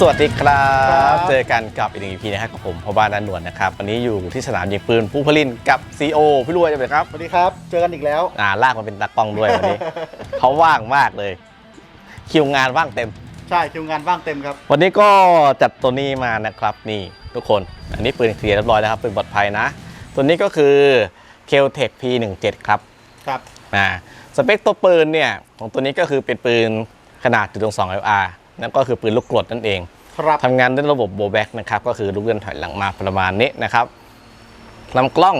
สวัสดีครับครับ เจอกันกับอีกหนึ่ง EP นะครับกับผมพ่อบ้านนันหนวลนะครับ วันนี้อยู่ที่สนามยิงปืนผู้ผลินกับ CEO พี่รวยจะเป็นครับสวัสดีครับ เจอกันอีกแล้ว อ่าลากมาเป็นตากล้องด้วยวันนี้ เขาว่างมากเลย คิวงานว่างเต็ม ใช่คิวงานว่างเต็มครับ วันนี้ก็จัดตัวนี้มานะครับนี่ทุกคน อันนี้ปืนเคลียร์เรียบร้อยแล้วครับปืนปลอดภัยนะ ตัวนี้ก็คือ k e l t e c P17 ครับครับอ่าสเปคตัวปืนเนี่ยของตัวนี้ก็คือเป็นปืนขนาดจุดสอง LR นั่นก็คือปืนลูกกรดนั่นเองครับทำงานด้วยระบบโบแบ็กนะครับก็คือลูกเลื่อนถอยหลังมาประมาณนี้นะครับลำกล้อง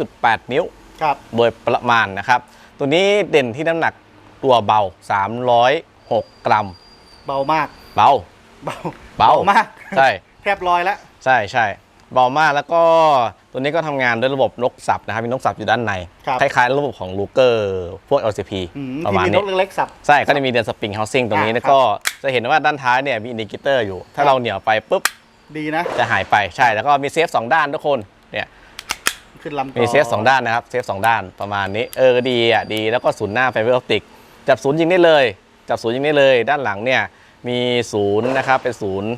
3.8 นิ้วครับโดยประมาณนะครับ ตัวนี้เด่นที่น้ำหนักตัวเบา 306 กรัม เบามาก เบา เบา เบามาก ใช่ แทบลอยแล้ว ใช่ใช่ เบามากแล้วก็ ตัวนี้ก็ทำงานด้วยระบบนกสับนะครับ มีนกสับอยู่ด้านใน ครับ คล้ายๆ ระบบของลูเกอร์พวก LCP อืมประที่มาณมีนนี้ กเล็กๆสับ ใช่ ก็จะมีเดือนสปริงเฮาซิ่งตรงนี้อ่า แล้วก็จะเห็นว่าด้านท้ายเนี่ยมีอินดิเคเตอร์อยู่ ถ้าเราเหนี่ยวไปปุ๊บดีนะ จะหายไป ใช่ แล้วก็มีเซฟสองด้านทุกคน เนี่ย ขึ้นลำต่อมีเซฟสองด้านนะครับ เซฟสองด้านประมาณนี้ เออ ดีอะ ดี แล้วก็ศูนย์หน้าไฟเบอร์ออปติก จับศูนย์ยิงได้เลย จับศูนย์ยิงได้เลย ด้านหลังเนี่ยมีศูนย์นะครับ เป็นศูนย์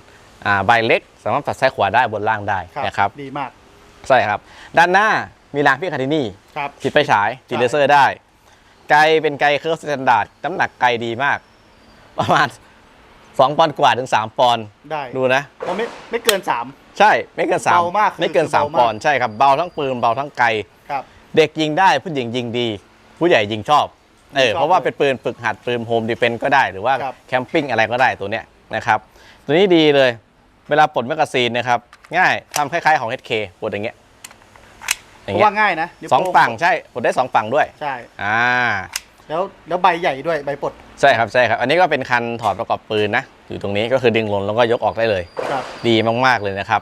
อ่าใบเล็ก สามารถปัดซ้ายขวาได้บนล่างได้ครับนะครับ ดีมาก ใช่ครับ ด้านหน้ามีรางพี่คาทินี่ครับ ติดไฟฉายติดเลเซอร์ได้ ไกลเป็นไกลเคอร์ฟสแตนดาร์ดน้ำหนักไกลดีมาก ประมาณ 2 ปอนด์กว่าถึง 3 ปอนด์ได้ ดูนะเพราะไม่ไม่เกินใช่ไม่เกิน3เบามากคือไม่เกินคือเบามาก3ปอนด์ใช่ครับเบาทั้งปืนเบาทั้งไกล3ครับ เด็กยิงได้ผู้หญิงยิงดี ผู้ใหญ่ยิงชอบเออชอบเพราะว่าเป็นปืนฝึกหัดปืนโฮมดีเฟนก็ได้หรือว่าครับแคมปิ้งอะไรก็ได้ตัวเนี้ยนะครับ ตัวนี้ดีเลย เวลาปลดแมกกาซีนนะครับ ง่ายทำคล้ายๆของ HK ปลดอย่างเงี้ยอเพย่างราะเงี้ว่ายง่ายนะนิ้วสองโป้ฝั่งใช่ปลดได้สองฝั่งด้วย ใช่ อ่า แล้วแล้วใบใหญ่ด้วยใบปลดใช่ครับใช่ครับ อันนี้ก็เป็นคันถอดประกอบปืนนะ อยู่ตรงนี้ก็คือดึงลงแล้วก็ยกออกได้เลย ครับดีมากๆเลยนะครับ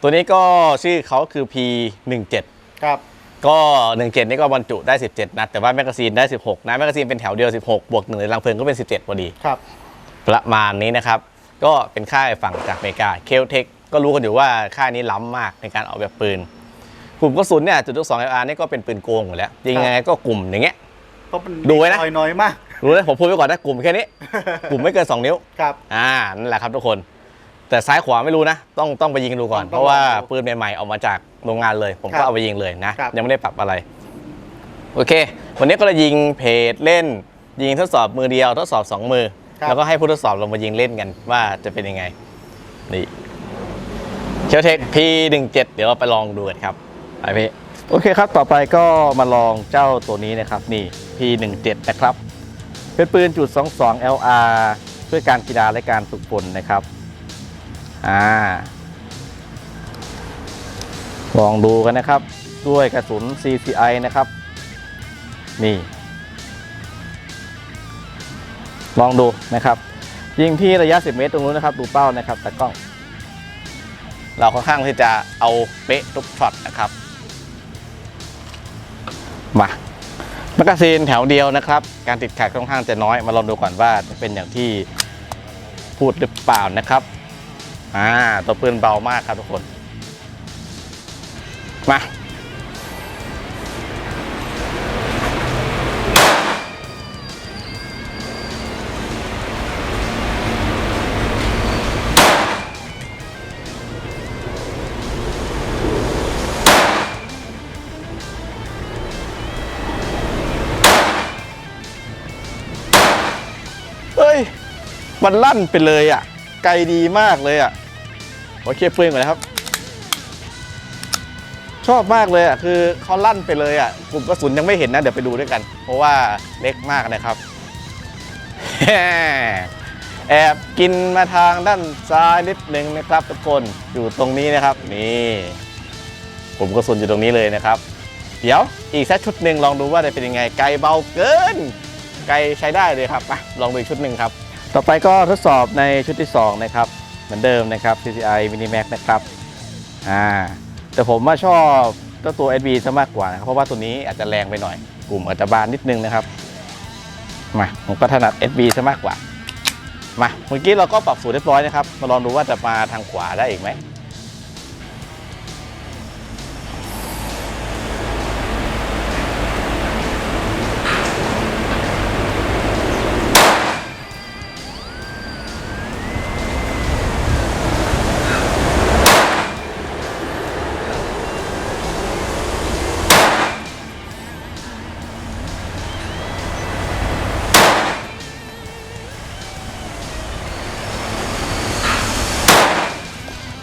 ตัวนี้ก็ชื่อเขาคือ P17 ครับ ก็ 17 นี่ก็บรรจุได้ 17 นัด แต่ว่าแมกกาซีนได้ 16 นะ แมกกาซีนเป็นแถวเดียว 16 บวกหนึ่งในรังเพลิงก็เป็น 17พอดี ครับ ประมาณนี้นะครับ ก็เป็นค่ายฝั่งจากอเมริกาเคลเทคก็รู้กันอยู่ว่าค่ายนี้ล้ำมากในการออกแบบปืนกลุ่มกระสุนเนี่ยจุดทุกสอง LR นี่ก็เป็นปืนโกงอยู่แล้วยิงยังไงก็กลุ่มอย่างเงี้ยเพราะมันดูไว้นะน้อยน้อยมากรู้เลยผมพูดไว้ก่อนนะกลุ่มแค่นี้ กลุ่มไม่เกิน 2 นิ้วครับอ่านั่นแหละครับทุกคน แต่ซ้ายขวาไม่รู้นะ ต้องต้องไปยิงดูก่อนต้องเพราะว่าลองดูปืนใหม่ๆออกมาจากโรงงานเลย ผมครัก็บเอาไปยิงเลยนะครับยังไม่ได้ปรับอะไร โอเค วันนี้ก็เลยยิงเพจเล่น ยิงทดสอบมือเดียว ทดสอบ 2 มือ แล้วก็ให้ผู้ทดสอบลงมายิงเล่นกันว่าจะเป็นยังไง นี่เชลเทค P17 เดี๋ยวเราไปลองดูกันครับไปพี่โอเคครับ ต่อไปก็มาลองเจ้าตัวนี้นะครับนี่ P17 นะครับ เป็นปืนจุด22 LR เพื่อการกีฬาและการฝึกฝนนะครับอ่าลองดูกันนะครับ ด้วยกระสุน CCI นะครับ นี่ ลองดูนะครับ ยิงที่ระยะ 10 เมตรตรงนู้นนะครับ ดูเป้านะครับตากล้อง เราค่อนข้างที่จะเอาเป๊ะทุกช็อตนะครับมาแมกกาซีนแถวเดียวนะครับ การติดขัดค่อนข้างจะน้อยมาลองดูก่อนว่าจะเป็นอย่างที่พูดหรือเปล่านะครับอ่าตัวปืนเบามากครับทุกคน มา มันลั่นไปเลยอะ ไกลดีมากเลยอะโอเคปืนก่อนนะครับ ชอบมากเลยอะคือเขาลั่นไปเลยอะกลุ่มกระสุนยังไม่เห็นนะเดี๋ยวไปดูด้วยกัน เพราะว่าเล็กมากนะครับแอบกินมาทางด้านซ้ายนิดนึงนะครับทุกคนอยู่ตรงนี้นะครับ นี่ผมกระสุนอยู่ตรงนี้เลยนะครับ เดี๋ยวอีกสักชุดหนึ่งลองดูว่าจะเป็นยังไงไกลเบาเกิน ไกลใช้ได้เลยครับมาลองดูอีกชุดหนึ่งครับ ต่อไปก็ทดสอบในชุดที่ 2 นะครับ เหมือนเดิมนะครับ CCI Mini Max นะครับอ่าแต่ผมว่าชอบเจ้าตัว SB ซะมากกว่านะครับเพราะว่าตัวนี้อาจจะแรงไปหน่อย กลุ่มอาจจะบานนิดนึงนะครับมาผมก็ถนัด SB ซะมากกว่ามาเมื่อกี้เราก็ปรับสูตรเรียบร้อยนะครับ มาลองดูว่าจะมาทางขวาได้อีกไหม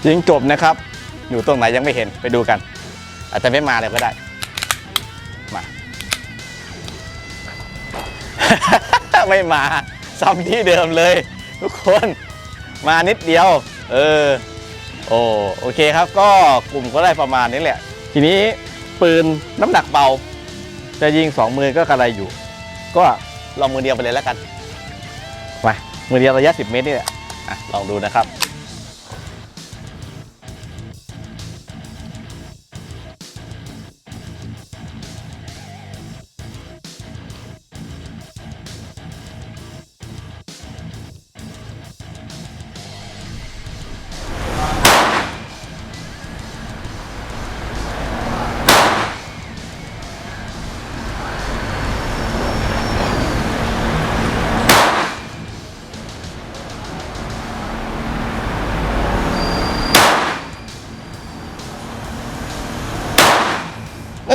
ยิงจบนะครับ อยู่ตรงไหนยังไม่เห็นไปดูกัน อาจจะไม่มาเลยก็ได้ มา ไม่มาซ้ำที่เดิมเลย ทุกคนมานิดเดียว เออ โอ้โอเคครับ ก็กลุ่มก็ได้ประมาณนี้แหละ ทีนี้ปืนน้ำหนักเบา จะยิงสองมือก็กระไรอยู่ ก็ลองมือเดียวไปเลยแล้วกันมามือเดียวระยะ 10 เมตรนี่แหละะลองดูนะครับ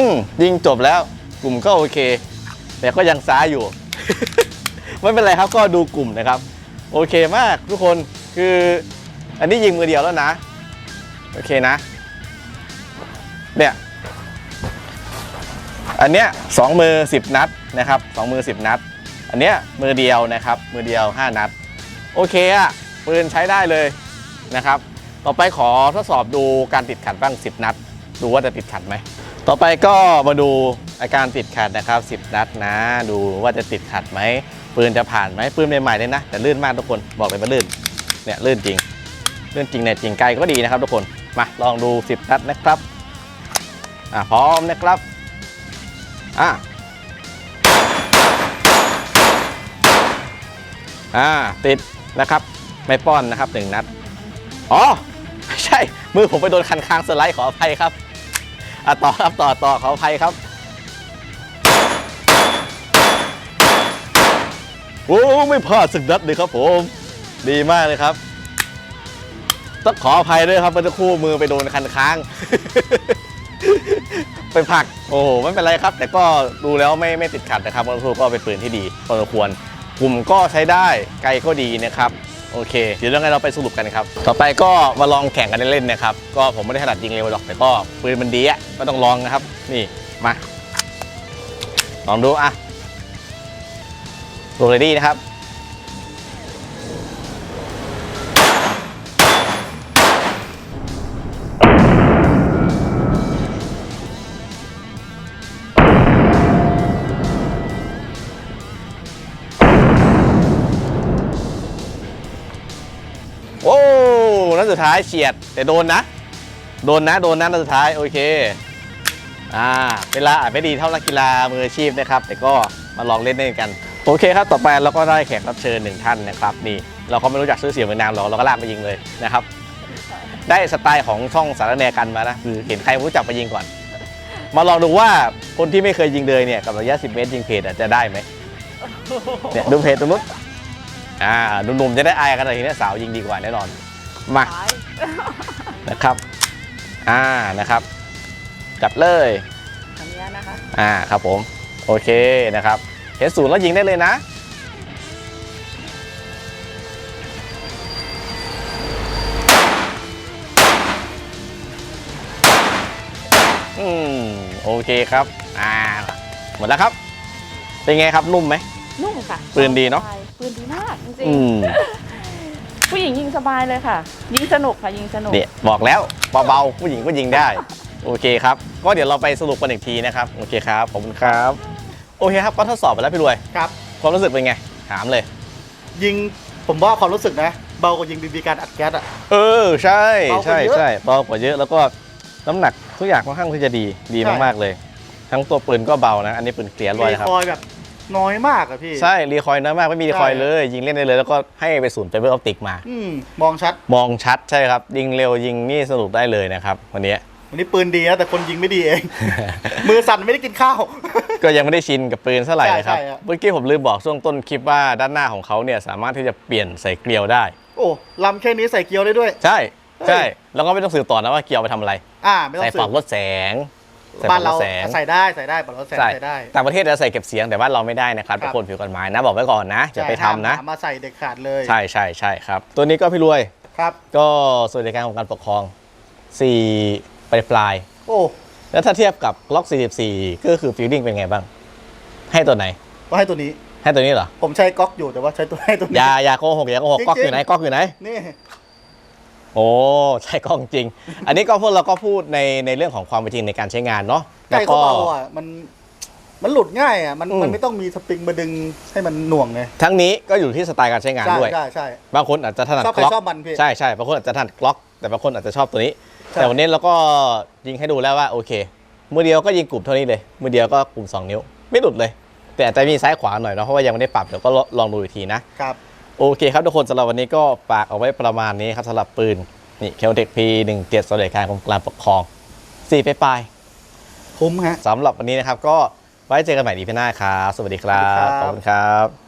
อืมยิงจบแล้ว กลุ่มก็โอเค แต่ก็ยังซ้าอยู่ ไม่เป็นไรครับก็ดูกลุ่มนะครับ โอเคมากทุกคนคืออันนี้ยิงมือเดียวแล้วนะ โอเคนะ เนี่ยอันเนี้ยสองมือ 10 นัดนะครับสองมือ 10 นัด อันเนี้ยมือเดียวนะครับ มือเดียว 5 นัด โอเคอะปืนใช้ได้เลยนะครับ ต่อไปขอทดสอบดูการติดขัดบ้าง 10 นัด ดูว่าจะติดขัดไหม ต่อไปก็มาดูอาการติดขัดนะครับ 10 นัดนะ ดูว่าจะติดขัดไหมปืนจะผ่านไหมปืนใหม่ๆเลยนะ แต่ลื่นมากทุกคนบอกเลยว่าลื่นเนี่ยลื่นจริงลื่นจริงเนี่ยจริงไกลก็ดีนะครับทุกคนมาลองดู 10 นัดนะครับอะพร้อมนะครับอะอ่าติดนะครับไม่ป้อนนะครับหนึ่งนัดอ๋อใช่มือผมไปโดนคันคางสไลด์ขออภัยครับ อะต่อครับต่อต่อขออภัยครับโอ้ไม่พลาดสักนัดเลยครับผม ดีมากเลยครับต้องขออภัยด้วยครับเมื่อคู่มือไปโดนคันค้าง ไปผัก โอ้โหไม่เป็นไรครับ แต่ก็ดูแล้วไม่ไม่ติดขัดนะครับเมื่อคู่ก็เป็นปืนที่ดีพอสมควรกลุ่มก็ใช้ได้ไกลก็ดีนะครับ โอเค เดี๋ยวเรื่องไงเราไปสรุปกันครับ ต่อไปก็มาลองแข่งกันเล่นๆนะครับ ก็ผมไม่ได้ถนัดยิงเร็วหรอก แต่ก็ปืนมันดีอะ ก็ต้องลองนะครับ นี่มา ลองดูอะดูเลยดีนะครับ นัดสุดท้ายเฉียด แต่โดนนะ โดนนะโดนนะนัดสุดท้ายโอเคอ่าเวลาอาจไม่ดีเท่านักกีฬามืออาชีพนะครับ แต่ก็มาลองเล่นเล่นกัน โอเคครับต่อไปเราก็ได้แขกรับเชิญหนึ่งท่านนะครับนี่เราก็ไม่รู้จักชื่อเสียงเมืองนามหรอกเราก็ลากไปยิงเลยนะครับ ได้สไตล์ของช่องสารแนกันมานะคือเห็นใครไม่รู้จักไปยิงก่อน มาลองดูว่าคนที่ไม่เคยยิงเลยเนี่ยกับระยะ 10 เมตรยิงเพจจะได้ไหมเนี่ยดูเพจตรงนู้นอ่าหนุ่มๆจะได้อายกันเลยทีนี้สาวยิงดีกว่าแน่นอน มานะครับ อ่านะครับ จับเลยออนุญาตนะคะ อ่าครับผม โอเคนะครับเห็นศูนย์แล้วยิงได้เลยนะ อืมโอเคครับ อ่า หมดแล้วครับ เป็นไงครับนุ่มไหม นุ่มค่ะปืนดีเนาะ ปืนดีมากจริง ผู้หญิงยิงสบายเลยค่ะ ยิงสนุกค่ะยิงสนุก เนี่ยบอกแล้วเบาๆผู้หญิงก็ยิงได้ โอเคครับ ก็เดี๋ยวเราไปสรุปกันอีกทีนะครับ โอเคครับขอบคุณครับ โอเคครับก็ทดสอบไปแล้วพี่รวย ครับ ความรู้สึกเป็นไง ถามเลย ยิงผมว่าความรู้สึกนะ เบากว่ายิงบีบีการอัดแก๊สอะ เออ ใช่เบากว่าใช่เยอะใช่เบากว่าเยอะแล้วก็น้ำหนักทุกอย่างค่อนข้างที่จะดีดีใช่ มากๆเลย ทั้งตัวปืนก็เบานะ อันนี้ปืนเกลียร์ด้วยรีนะครับ คอยแบบ น้อยมากอะพี่ ใช่รีคอยล์น้อยมากไม่มีรีคอยล์ใช่ เลย ยิงเล่นได้เลยแล้วก็ให้ไปศูนย์ไฟเบอร์ออปติกมา อืมมองชัด มองชัดใช่ครับ ยิงเร็วยิงนี่สนุกได้เลยนะครับวันนี้ วันนี้ปืนดีนะแต่คนยิงไม่ดีเอง มือสั่นไม่ได้กินข้าว ก็ยังไม่ได้ชินกับปืนเท่าไหร่เลยครับใช่ใช่ครับ เมื่อกี้ผมลืมบอกช่วงต้นคลิปว่าด้านหน้าของเขาเนี่ยสามารถที่จะเปลี่ยนใส่เกลียวได้ โอ้ลำแค่นี้ใส่เกียวได้ด้วย ใช่ใช่เฮ้ยแล้วก็ไม่ต้องสืบต่อนะว่าเกลียวไปทำอะไร อ่า ไม่ต้อใส่งสืปรับบลดแสง ใส่ปบ้ารันบลเราดแสง ใส่ได้ใส่ได้ปรับลดแสงใช่ใส่ได้ต่างประเทศจะใส่เก็บเสียงแต่ว่าเราไม่ได้นะครับครับทุกคนผิวกฎหมายนะบอกไว้ก่อนนะอย่าไปทำนะใช่ห้ามหามาใส่เด็กขาดเลยใช่ใช่ใช่ครับ ตัวนี้ก็พี่รวยครับ ก็สวัสดิการของการปกครอง4ปลายปลายๆโอ้แล้วถ้าเทียบกับล็อก 44 ก็คือฟิลลิ่งเป็นไงบ้าง ให้ตัวไหน ก็ให้ตัวนี้ให้ตัวนี้เหรอผมใช้ก๊อกอยู่แต่ว่าใช้ตัวให้ตัวอนี้ ย่าอย่าโกหกอย่าโกหกจริงๆ ก๊อกอยู่ไหนก๊อกอยู่ไหน นี่ โอ้ใช่กล้องจริง อันนี้ก็พวกเราก็พูดในในเรื่องของความเป็นจริงในการใช้งานเนาะไก่แล้วเขาก็ เบาอะมันมันหลุดง่ายอะมันอืม มันไม่ต้องมีสปริงมาดึงให้มันหน่วงไงทั้งนี้ก็อยู่ที่สไตล์การใช้งานใช่ด้วย ใช่ใช่ บางคนอาจจะถนัดชอบใคกรล็อกชอบมันพี่ใช่ใช่บางคนอาจจะถนัดกล็อก แต่บางคนอาจจะชอบตัวนี้ ใช่ แต่วันนี้เราก็ยิงให้ดูแล้วว่าโอเค มือเดียวก็ยิงกลุ่มเท่านี้เลย มือเดียวก็กลุ่ม 2 นิ้ว ไม่หลุดเลย แต่อาจจะมีซ้ายขวาหน่อยเนาะเพราะว่ายังไม่ได้ปรับเดี๋ยวก็ลองดูอีกทีนะครับ โอเคครับทุกคนสำหรับวันนี้ก็ฝากเอาไว้ประมาณนี้ครับสำหรับปืน นี่เคลเทคพีหนึ่งเจ็ดสำเร็จการกรมการปกครองสี่ไปปลายคุ้มฮะๆสำหรับวันนี้นะครับก็ไว้เจอกันใหม่ดีพี่หน้าครับ สวัสดีครับสวัสดีครับขอบคุณครับ